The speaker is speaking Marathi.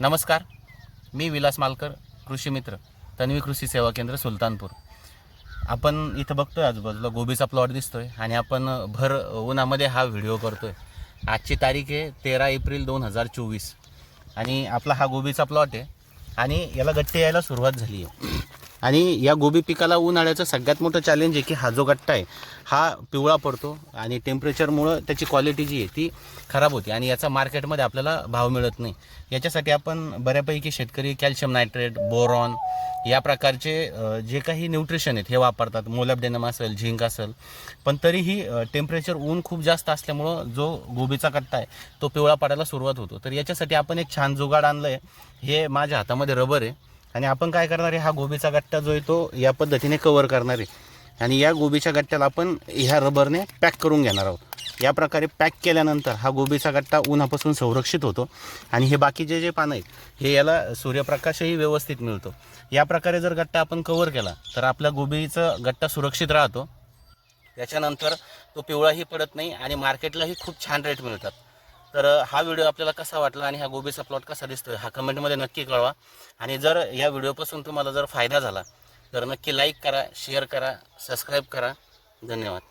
नमस्कार. मी विलास मालकर कृषी मित्र तन्वी कृषी सेवा केंद्र सुलतानपूर. आपण इथं बघतोय आजूबाजूला गोबीचा प्लॉट दिसतोय आणि आपण भर उन्हामध्ये हा व्हिडिओ करतोय. आजची तारीख आहे तेरा एप्रिल दोन हजार चोवीस. आणि आपला हा गोबीचा प्लॉट आहे आणि याला गट्टे यायला सुरुवात झाली आहे. आणि या गोबी पिकाला उन्हाळ्याचं सगळ्यात मोठं चॅलेंज आहे की हा जो गट्टा आहे हा पिवळा पडतो आणि टेम्परेचरमुळं त्याची क्वालिटी जी आहे ती खराब होते आणि याचा मार्केटमध्ये आपल्याला भाव मिळत नाही. याच्यासाठी आपण बऱ्यापैकी शेतकरी कॅल्शियम नायट्रेट बोरॉन या प्रकारचे जे काही न्यूट्रिशन आहेत हे वापरतात. मोलॅबडेनम असेल झिंक असेल. पण तरीही टेम्परेचर ऊन खूप जास्त असल्यामुळं जो गोबीचा कट्टा आहे तो पिवळा पडायला सुरुवात होतो. तर याच्यासाठी आपण एक छान जुगाड आणलं आहे हे माझ्या हातामध्ये रबर आहे. आणि आपण काय करणार आहे? हा गोबीचा गट्टा जो आहे तो या पद्धतीने कवर करणार आहे. आणि या गोबीच्या गट्ट्याला आपण ह्या रबरने पॅक करून घेणार आहोत. या प्रकारे पॅक केल्यानंतर हा गोबीचा गट्टा उन्हापासून संरक्षित होतो. आणि हे बाकीचे जे पानं आहेत हे याला सूर्यप्रकाशही व्यवस्थित मिळतो. या प्रकारे जर गट्टा आपण कवर केला तर आपल्या गोबीचा गट्टा सुरक्षित राहतो. त्याच्यानंतर तो पिवळाही पडत नाही आणि मार्केटलाही खूप छान रेट मिळतात. तर हा व्हिडिओ आपल्याला कसा वाटला आणि हा गोबीचा प्लॉट कसा दिसतोय हा कमेंटमध्ये नक्की कळवा. आणि जर या व्हिडिओपासून तुम्हाला जर फायदा झाला तर नक्की लाईक करा शेअर करा सबस्क्राईब करा. धन्यवाद.